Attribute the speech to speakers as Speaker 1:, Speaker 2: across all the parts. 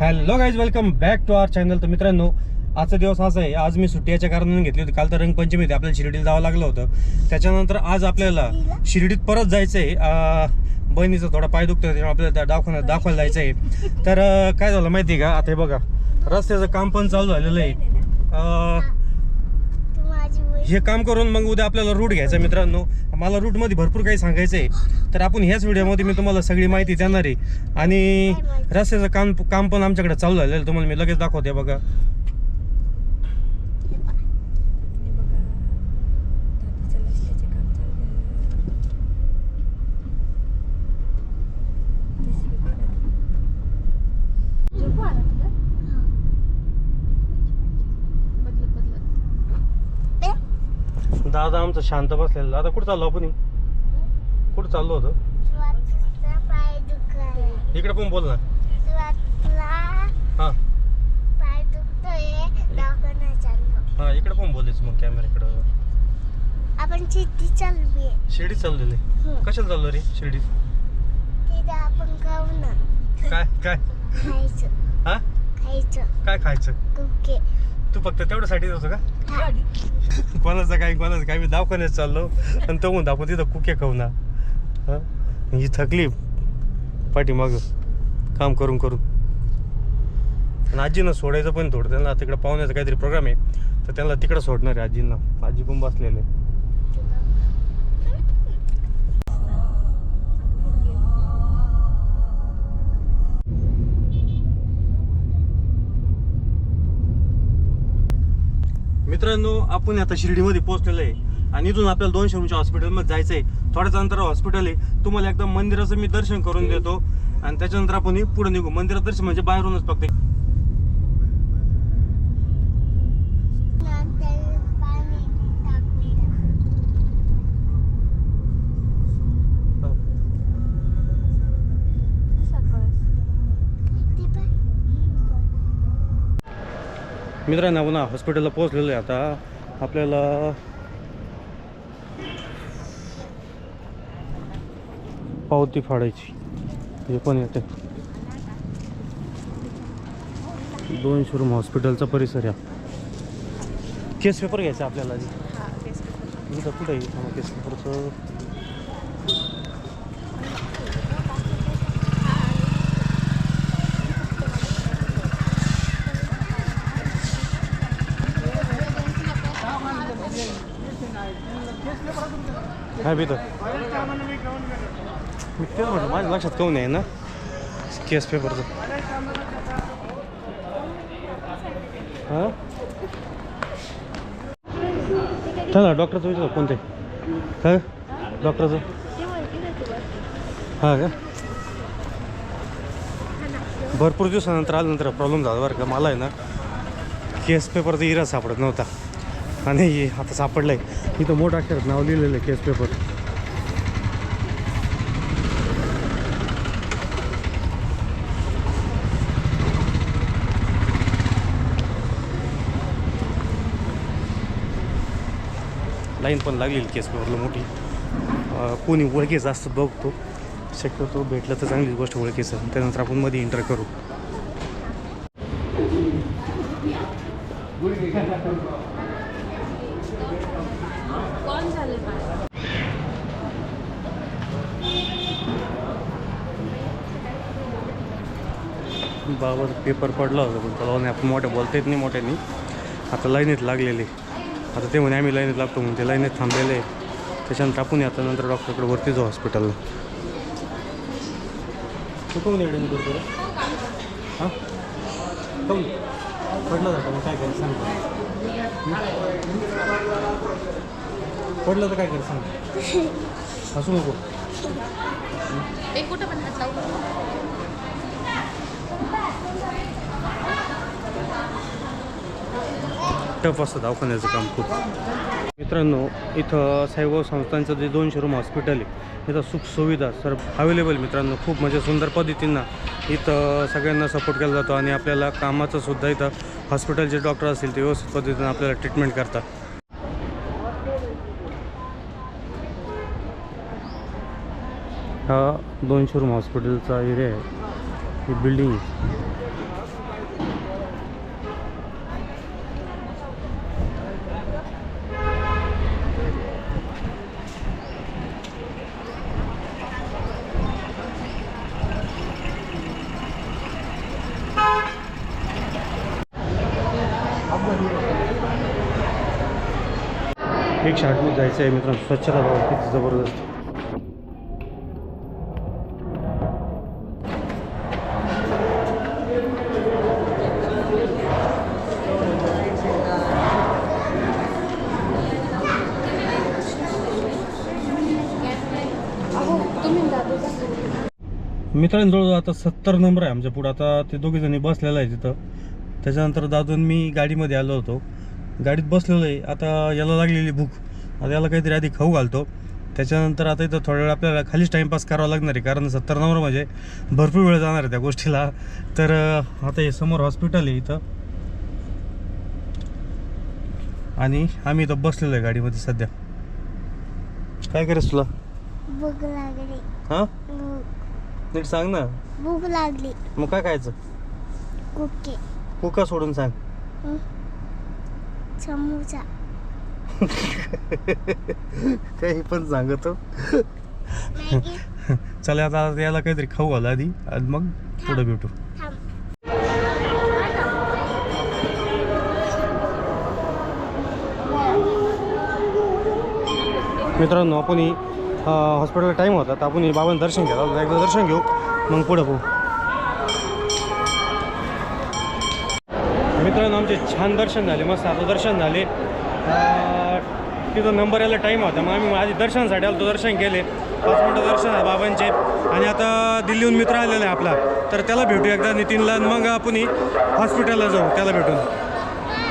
Speaker 1: Hello guys welcome back to our channel तर मित्रांनो आजचा दिवस असा आहे. आज मी सुट्टीच्या कारणाने घेतली होती. काल तर रंगपंचमी होती आपल्याला शिर्डीला जावं लागलं होतं. त्याच्यानंतर आज आपल्याला शिर्डीत परत जायचं आहे बहिणीचा थोडा पाय दुखतो त्याच्यामुळे आपल्याला त्या दवाखान्यात दाखवायला जायचं आहे तर काय झालं माहिती आहे का? आता हे बघा रस्त्याचं काम पण चालू झालेलं आहे. हे काम करून मग उद्या आपल्याला रूट घ्यायचा आहे मित्रांनो. मला रूटमध्ये भरपूर काही सांगायचं आहे तर आपण ह्याच व्हिडिओमध्ये मी तुम्हाला सगळी माहिती देणार आहे. आणि रस्त्याचं काम काम पण आमच्याकडे चालू झालेलं आहे. तुम्हाला मी लगेच दाखवते बघा. दादा आमचं शांत बसलेलं. दादा कुठं चाललो आपण? कुठं चाललो होतो. इकडे पण बोल ना. हां. हां इकडे पण बोलायचं मग कॅमेऱ्याकडं
Speaker 2: आपण चिठ्ठी चालली
Speaker 1: शिर्डीत चाललेले? कशाला चाललो रे शिर्डीत?
Speaker 2: तिथे आपण खाऊ ना.
Speaker 1: काय काय?
Speaker 2: खायचं.
Speaker 1: हां?
Speaker 2: खायचं.
Speaker 1: काय खायचं?
Speaker 2: कुके
Speaker 1: तू फक्त तेवढ्यासाठीच होतं का? कोणाचं काय कोणाचं काय? मी दवाखान्यात चाललो. आणि तो म्हणतो आपण तिथं कुके खाऊ ना. हां? ही थकली पाठीमाग काम करून करून. आणि आजीनं सोडायचं पण थोडं. त्यांना तिकडं पाहुण्याचा काहीतरी प्रोग्राम आहे तर त्यांना तिकडं सोडणार आहे आजींना. आजी पण बसलेले. मित्रांनो आपण आता शिर्डीमध्ये पोहोचलेलं आहे. आणि इथून आपल्याला दोनशे रुपयाच्या हॉस्पिटलमध्ये जायचं आहे थोड्याच अंतर हॉस्पिटल आहे. तुम्हाला एकदा मंदिराचं मी दर्शन करून देतो. आणि त्याच्यानंतर आपण पुढे निघू. मंदिरात दर्शन म्हणजे बाहेरूनच फक्त.
Speaker 2: मित्रांना पाणी
Speaker 1: मित्रांनो आपण हॉस्पिटलला पोहोचलेलो आहे. आता आपल्याला पावती फाडायची. हे पण येते. दोन शोरूम हॉस्पिटलचा परिसर या केस पेपर घ्यायचा आपल्याला आधी. इथं कुठं आहे? केस पेपरचं. काय बित मी तेच म्हटलं माझ्या लक्षात काऊन आहे ना केस पेपरचं हां चला डॉक्टरचं विचार कोणते काय डॉक्टरचं हां का भरपूर दिवसानंतर आल्यानंतर प्रॉब्लेम झाला बरं का मला आहे ना केस पेपरचा इरा सापडत नव्हता आणि आता सापडलं आहे इथं मोठा अक्षरात नाव लिहिलेलं आहे केस पेपर लाईन पण लागलेली केस पेपरला मोठी कोणी ओळखीच असतं बघतो. शक्यतो भेटलं तर चांगलीच गोष्ट ओळखीचं. त्यानंतर आपण मध्ये एंटर करू. बाबा पेपर पडला होता पण त्याला आपण मोठ्या बोलता येत नाही मोठ्यानी. आता लाईनीत लागलेले. आता ते म्हणे आम्ही लाईनीत लागतो म्हणून ते लाईनीत थांबलेले आहे. त्याच्यानंतर आपण आता नंतर डॉक्टरकडे वरती जाऊ हॉस्पिटलला. तू कोण एवढं करतो हां? पडलं जातं मग काय करायचं सांग पडलं तर काय करायचं सांग. असू नको.
Speaker 3: एक कुठं
Speaker 1: टफ असतं दवाखान्याचं काम खूप. मित्रांनो इथं साईबाबा संस्थांचं जे दोनशे रूम हॉस्पिटल आहे इथं सुखसुविधा सर अवेलेबल मित्रांनो. खूप म्हणजे सुंदर पद्धतींना इथं सगळ्यांना सपोर्ट केला जातो आणि आपल्याला कामाचं सुद्धा इथं हॉस्पिटलचे डॉक्टर असतील ते व्यवस्थित पद्धतीनं आपल्याला ट्रीटमेंट करतात. हा दोनशे रूम हॉस्पिटलचा एरिया आहे. ही बिल्डिंग एक शार्टमध्ये जायचं आहे मित्रांनो. स्वच्छता बघा किती जबरदस्त. मित्रांनो जवळजवळ आता सत्तर नंबर आहे आमच्या पुढं. आता ते दोघे जणी बसलेलं आहे तिथं त्याच्यानंतर दादून मी गाडीमध्ये आलो होतो. गाडीत बसलेलो आहे. आता याला लागलेली भूक. आता याला काहीतरी आधी खाऊ घालतो. त्याच्यानंतर आता इथं थोड्या वेळ आपल्याला खालीच टाईमपास करावा लागणार आहे. कारण सत्तर नंबर म्हणजे भरपूर वेळ जाणार आहे त्या गोष्टीला. तर आता हे समोर हॉस्पिटल आहे इथं. आणि आम्ही इथं बसलेलो आहे गाडीमध्ये सध्या. काय करायचं तुला?
Speaker 2: भूक लागली.
Speaker 1: हां? नीट सांग ना.
Speaker 2: भूक लागली.
Speaker 1: मग काय खायचं?
Speaker 2: कुकी.
Speaker 1: कुका सोडून सांग?
Speaker 2: समोसा
Speaker 1: काही पण सांगतो.
Speaker 2: मॅगी.
Speaker 1: चला आता याला काहीतरी खाऊ घाला आधी. आणि मग पुढे भेटू.
Speaker 2: थांब.
Speaker 1: मित्रांनो आपण ही हॉस्पिटलला टाईम होता तर आपण बाबांचं दर्शन घ्या एकदा दर्शन घेऊ मग पुढे पाहू. मित्रांनो आमचे छान दर्शन झाले मस्त आता दर्शन झाले. तिथं नंबर यायला टाईम होता मग आम्ही आधी दर्शनासाठी आलो दर्शन केले. पाच मिनटं दर्शन आहे बाबांचे. आणि आता दिल्लीहून मित्र आलेला आहे आपला. तर त्याला भेटू एकदा नितीनला मग आपण ही हॉस्पिटलला जाऊ त्याला भेटून.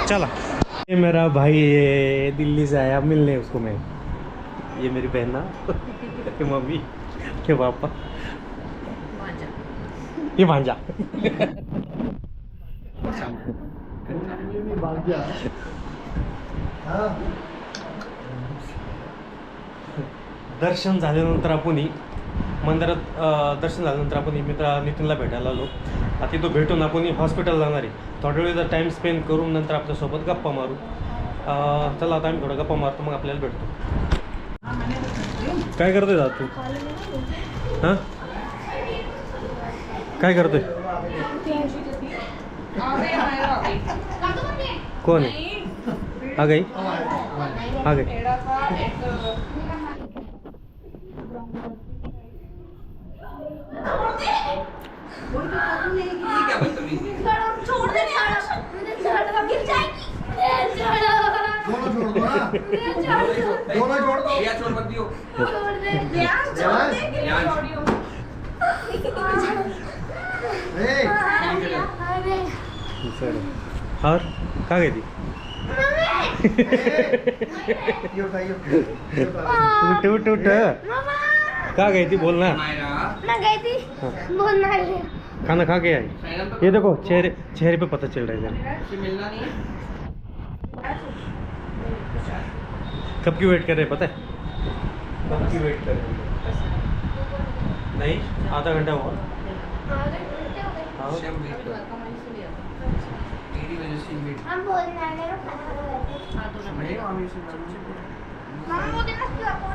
Speaker 1: चला. ये मेरा भाई है दिल्ली से आया मिलने उसको मैं। ये मेरी बहन ना? ये मम्मी ये पापा। ये भांजा। दर्शन झाल्यानंतर आपणही मंदिरात दर्शन झाल्यानंतर आपण मित्र नितीनला भेटायला आलो. आता तो भेटून आपण हॉस्पिटल जाणार आहे. थोड्या वेळ टाईम स्पेंड करून नंतर आपल्यासोबत गप्पा मारू. चला आता आम्ही थोडा गप्पा मारतो मग आपल्याला भेटतो. काय करतोय दादा तू? हां? काय करतोय? कोण हा? गाई। हा गाई।
Speaker 2: छोड़ दे।
Speaker 4: छोड़ दो
Speaker 1: सर। और का गई थी?
Speaker 4: ये उठा ये उठा, ये उठा
Speaker 1: उठ उठ उठ
Speaker 2: मामा
Speaker 1: का गई थी? बोलना।
Speaker 2: ना गई थी। बोलना
Speaker 1: खाना खा के आई? ये देखो चेहरे चेहरे पे पता चल रहा है
Speaker 5: है?
Speaker 1: कब की वेट कर रहे हैं पता है? कब की वेट कर रहे हैं? नहीं आधा घंटा हुआ हाँ
Speaker 5: शम वेट कर तेरी वजह से वेट
Speaker 2: हम बोलना है
Speaker 5: मैं आमी से मैं
Speaker 2: मामा बोलते ना क्यों आपको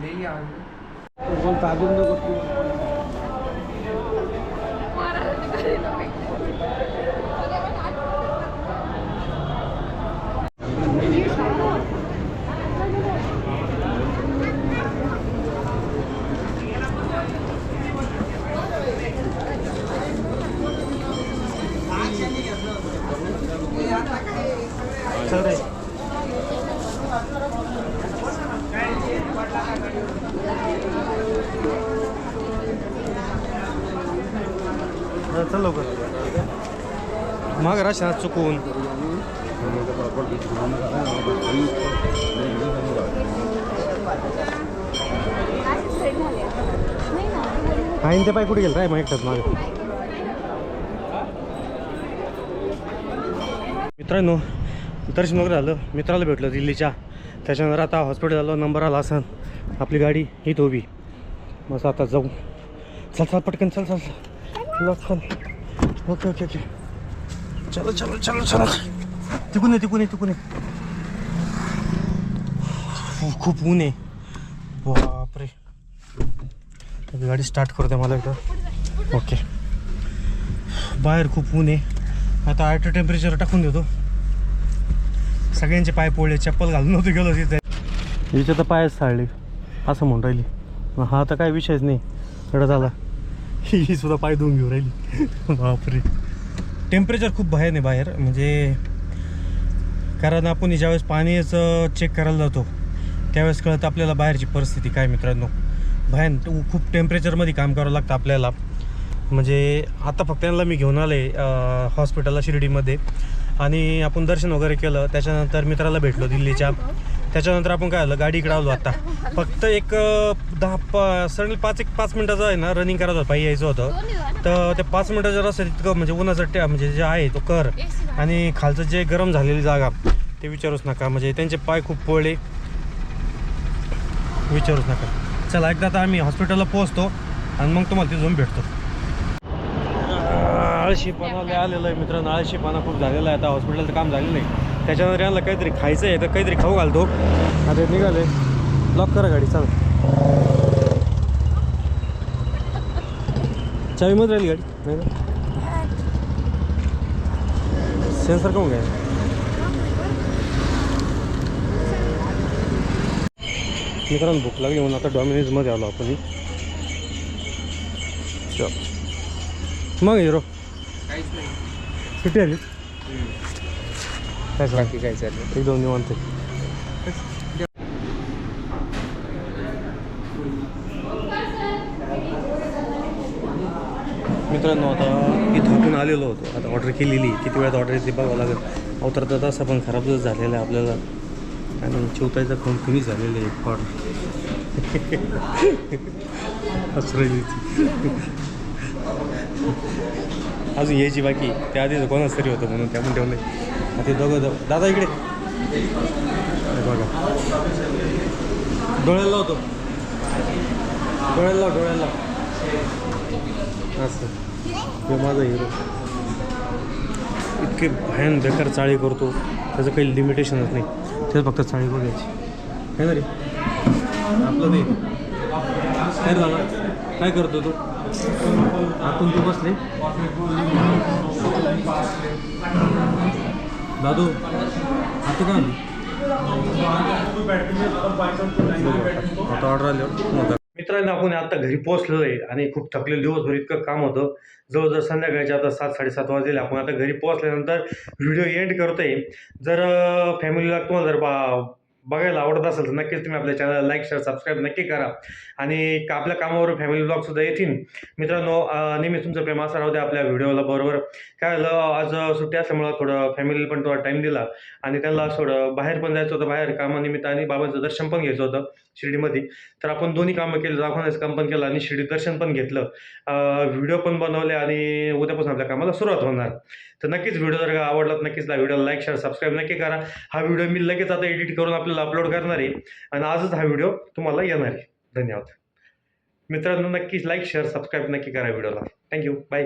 Speaker 5: नहीं यार
Speaker 1: बोलता अजून नको चल रे हा, चल लवकर. माग राशा चुकून काही ते पाय कुठे गेलं? काय एकटाच मागे. मित्रांनो दर्शन वगैरे झालं मित्राला भेटलं दिल्लीच्या. त्याच्यानंतर आता हॉस्पिटल आलो. नंबर आला असं आपली गाडी ही उभी. मस्त आता जाऊ. चल चल पटकन चल चल. चल ओके ओके ओके. चलो चलो चलो चलो. तिकून ये तिकून ये तिकून ये. खूप- ऊन आहे. बापरे. आता गाडी स्टार्ट करते मला एकदा. ओके. बाहेर खूप ऊन आहे. आता आयटो टेम्परेचर टाकून देतो. सगळ्यांचे पाय पोळले चप्पल घालून नव्हते गेलो तिथे. हिचे तर पायच साळले असं म्हणून राहिली. हा तर काय विषयच नाही. कडं झाला ही सुद्धा पाय धुवून घेऊन राहिली. बापरे. टेम्परेचर खूप भयान आहे बाहेर. म्हणजे कारण आपण ज्यावेळेस पाणीचं चेक करायला जातो त्यावेळेस कळत आपल्याला बाहेरची परिस्थिती काय मित्रांनो. भयान खूप टेम्परेचरमध्ये काम करावं लागतं आपल्याला. म्हणजे आता फक्त त्यांना मी घेऊन आले हॉस्पिटलला शिर्डीमध्ये. आणि आपण दर्शन वगैरे केलं त्याच्यानंतर मित्राला भेटलो दिल्लीच्या. त्याच्यानंतर आपण काय आलं गाडी इकडे आलो आता. फक्त एक दहा प सडन पाच एक पाच मिनटाचं आहे ना रनिंग करायचं होतं पायी यायचं होतं. तर ते पाच मिनटाच्या रस्त्यात इतकं म्हणजे उन्हाचं ट्या म्हणजे जे आहे तो कर. आणि खालचं जे गरम झालेली जागा ते विचारूच नका. म्हणजे त्यांचे पाय खूप पोळले. विचारूच नका. चला एकदा आता आम्ही हॉस्पिटलला पोहोचतो आणि मग तुम्हाला तिथून भेटतो. आळशीपणा आलेलं आहे मित्रांनो. आळशीपणा खूप झालेला आहे. आता हॉस्पिटलचं काम झालेलं आहे त्याच्यानंतर यांना काहीतरी खायचं आहे तर काहीतरी खाऊ घालतो. आता निघाले. लॉक करा गाडी चाल. चावीमध्ये राहिली गाडी नाही ना सेन्सर काऊन काय मित्रांनो भूक लागली म्हणून आता डॉमिनोजमध्ये आलो आपण. चल. मग हिरो. सुट्टी आली? काय सांग?
Speaker 5: बाकी काय चाललं
Speaker 1: एक दोन निवांत मित्रांनो आता इथं आपण आलेलो होतो. आता ऑर्डर केलेली. किती वेळात ऑर्डर येते बघावं लागेल. अवतरता तसा पण खराबच झालेला आहे आपल्याला. आणि चिवतायचा खून कमी झालेलं आहे एक ऑर्डर अजून यायची बाकी. त्या आधीच कोणाच तरी होतं म्हणून त्यामुळे ठेवलं ते दोघं जाऊ. दादा इकडे. बघा. डोळ्याला लावतो डोळ्याला लाव डोळ्याला लाव. असं. हे माझा हिरो इतके भयान बेकार चाळी करतो. त्याचं काही लिमिटेशनच नाही. तेच फक्त चाळी बघायची. काय ना रे? आपलं ते. काय रे झालं काय करतो तू? आतून तू बसले? दादू आता काय आता ऑर्डर आल्यावर मित्रांनो आपण आता घरी पोहोचलो आहे आणि खूप थकलेलं दिवसभर इतकं काम होतं. जवळजवळ संध्याकाळचे आता सात साडेसात वाजलेले. आपण आता घरी पोहोचल्यानंतर व्हिडिओ एंड करतोय. जर फॅमिलीला तुम्हाला जर बा बघायला आवडत असेल तर नक्कीच तुम्ही आपल्या चॅनलला लाईक शेअर सबस्क्राईब नक्की करा. आणि आपल्या कामावर फॅमिली ब्लॉगसुद्धा येतील. मित्रांनो अं, नेहमी तुमचं प्रेम असं राहू द्या आपल्या व्हिडिओला बरोबर. काय झालं आज सुट्टी असल्यामुळं थोडं फॅमिलीला पण थोडा टाईम दिला. आणि त्यांना थोडं बाहेर पण जायचं होतं बाहेर कामानिमित्त आणि बाबांचं दर्शन पण घ्यायचं होतं शिर्डीमध्ये. तर आपण दोन्ही कामं केली दाखवण्याचं काम पण केलं आणि शिर्डी दर्शन पण घेतलं. व्हिडिओ पण बनवले आणि उद्यापासून आपल्या कामाला सुरुवात होणार. तर नक्कीच व्हिडिओ जर का आवडला तर नक्कीच व्हिडिओला लाईक शेअर सबस्क्राईब नक्की करा. हा व्हिडिओ मी लगेच आता एडिट करून आपल्याला अपलोड करणार आहे. आणि आजच हा व्हिडिओ तुम्हाला येणार आहे. धन्यवाद. मित्रांनो नक्कीच लाईक शेअर सबस्क्राईब नक्की करा व्हिडिओला थँक्यू बाय